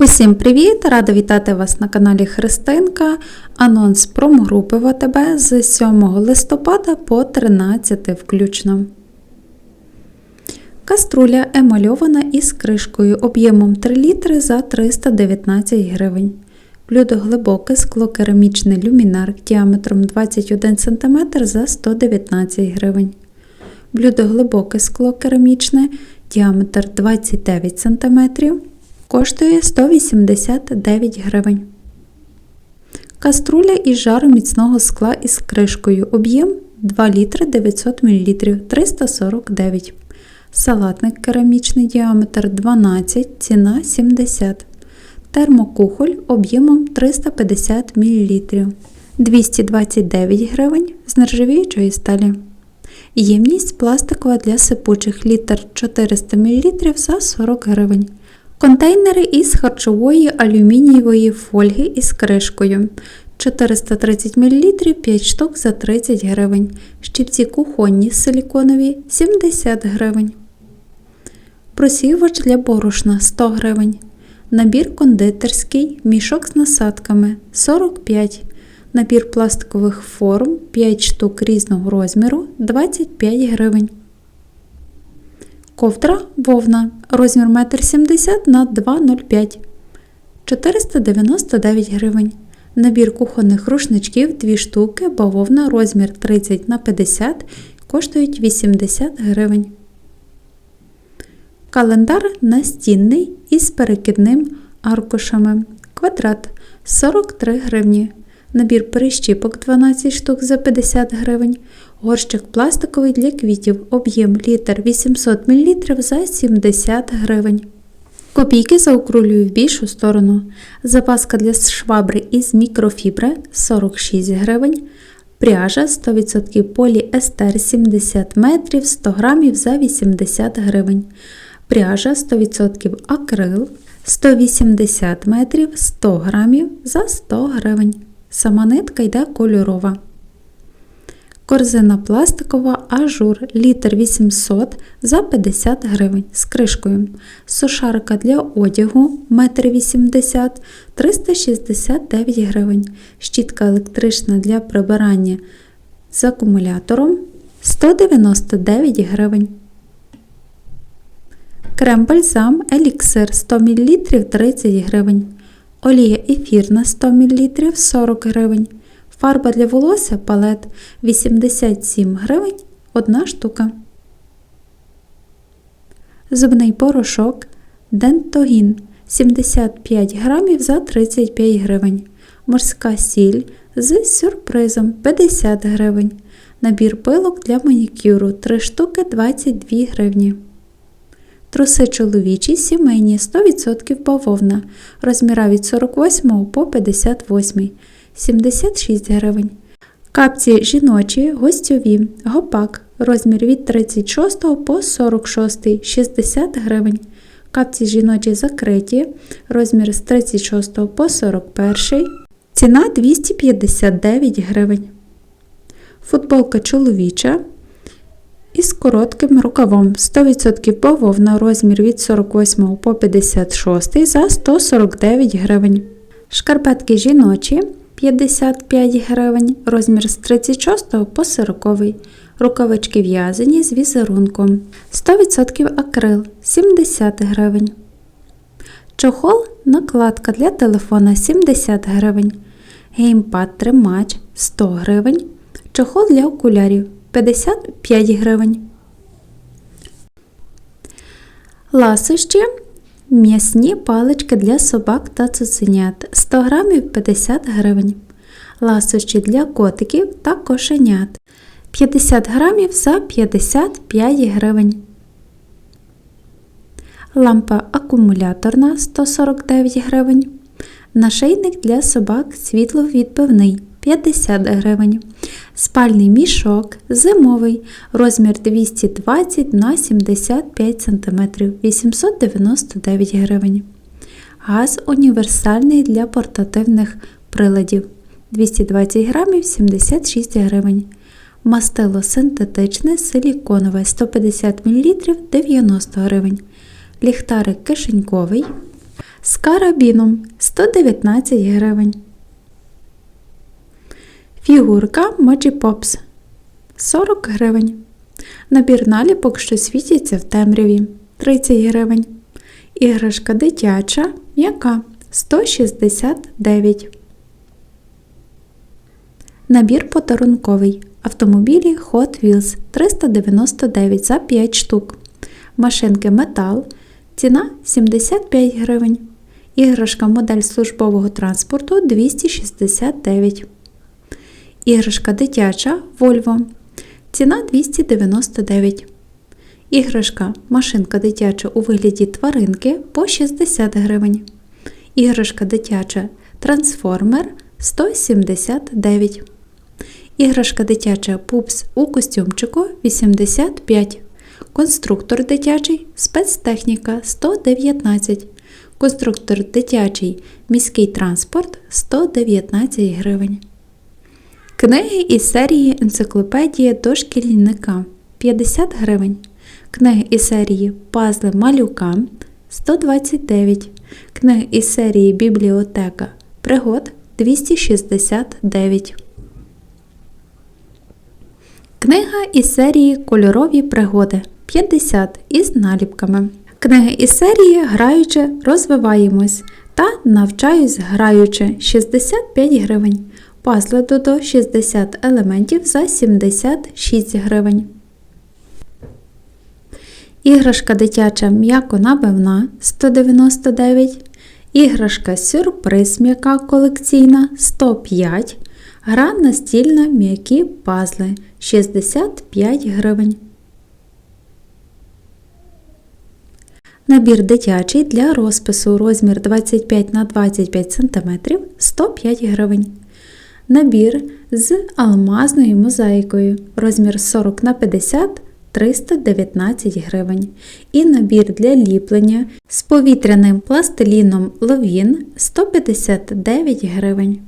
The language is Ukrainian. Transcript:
Усім привіт! Рада вітати вас на каналі Христинка. Анонс промгрупи в АТБ з 7 листопада по 13 включно. Каструля емальована із кришкою об'ємом 3 літри за 319 гривень. Блюдо глибоке склокерамічний люмінар діаметром 21 см за 119 гривень. Блюдо глибоке скло керамічне, діаметр 29 см, коштує 189 гривень. Каструля із жару міцного скла із кришкою. Об'єм 2 літри 900 мл 349 Салатник керамічний діаметр 12, ціна 70 Термокухоль об'ємом 350 мл 229 гривень з нержавіючої сталі. Ємність пластикова для сипучих літр 400 мл за 40 гривень. Контейнери із харчової алюмінієвої фольги із кришкою 430 мл 5 штук за 30 гривень. Щипці кухонні силіконові 70 гривень. Просівач для борошна 100 гривень. Набір кондитерський, мішок з насадками 45 Набір пластикових форм 5 штук різного розміру 25 гривень. Ковдра вовна розмір 1,70 на 2,05 499 гривень. Набір кухонних рушничків 2 штуки, бавовна розмір 30 на 50 коштують 80 гривень. Календар настінний із перекидним аркушами. Квадрат 43 гривні. Набір перещіпок 12 штук за 50 гривень. Горщик пластиковий для квітів. Об'єм літр 800 мл за 70 гривень. Копійки заокрулюю в більшу сторону. Запаска для швабри із мікрофібри 46 гривень. Пряжа 100% поліестер 70 метрів 100 грамів за 80 гривень. Пряжа 100% акрил 180 метрів 100 грамів за 100 гривень. Сама нитка йде кольорова. Корзина пластикова ажур літр 800 за 50 гривень з кришкою. Сушарка для одягу 1,80 м 369 гривень. Щітка електрична для прибирання з акумулятором 199 гривень. Крем бальзам еліксир 100 мл 30 гривень. Олія ефірна 100 мл 40 гривень. Фарба для волосся палет 87 гривень 1 штука. Зубний порошок Дентогін 75 грамів за 35 гривень. Морська сіль з сюрпризом 50 гривень. Набір пилок для манікюру 3 штуки 22 гривні. Труси чоловічі сімейні 100% бавовна. Розміра від 48 по 58 76 гривень. Капці жіночі гостьові. Гопак. Розмір від 36 по 46 60 гривень. Капці жіночі закриті. Розмір з 36 по 41. Ціна 259 гривень. Футболка чоловіча із коротким рукавом 100% бавовна розмір від 48 по 56 за 149 гривень. Шкарпетки жіночі 55 гривень, розмір з 36 по 40 Рукавички в'язані з візерунком 100% акрил 70 гривень. Чохол накладка для телефона 70 гривень. Геймпад тримач 100 гривень. Чохол для окулярів 55 гривень. Ласощі м'ясні палички для собак та цуценят 100 грамів 50 гривень. Ласощі для котиків та кошенят 50 грамів за 55 гривень. Лампа акумуляторна 149 гривень. Нашийник для собак світловідбивний 50 гривень. Спальний мішок зимовий, розмір 220 на 75 см 899 гривень. Газ універсальний для портативних приладів 220 грамів 76 гривень. Мастило синтетичне силіконове 150 мл 90 гривень. Ліхтарик кишеньковий з карабіном 119 гривень. Фігурка Моджі Попс 40 гривень. Набір наліпок, що світяться в темряві 30 гривень. Іграшка дитяча, м'яка 169. Набір подарунковий. Автомобілі Hot Wheels 399 за 5 штук. Машинки метал. Ціна 75 гривень. Іграшка модель службового транспорту 269. Іграшка дитяча Volvo. Ціна 299. Іграшка машинка дитяча у вигляді тваринки по 60 гривень. Іграшка дитяча трансформер 179. Іграшка дитяча пупс у костюмчику 85. Конструктор дитячий спецтехніка 119. Конструктор дитячий міський транспорт 119 гривень. Книги із серії Енциклопедія дошкільника 50 гривень. Книги із серії Пазли малюка 129. Книги із серії Бібліотека пригод 269. Книга із серії Кольорові пригоди 50 із наліпками. Книги із серії Граючи розвиваємось та Навчаюсь граючи 65 гривень. Пазли Додо 60 елементів за 76 гривень. Іграшка дитяча м'яко набивна 199. Іграшка сюрприз м'яка колекційна 105. Гра настільна м'які пазли 65 гривень. Набір дитячий для розпису розмір 25 на 25 см 105 гривень. Набір з алмазною мозаїкою розмір 40 на 50 319 гривень. І набір для ліплення з повітряним пластиліном Ловін 159 гривень.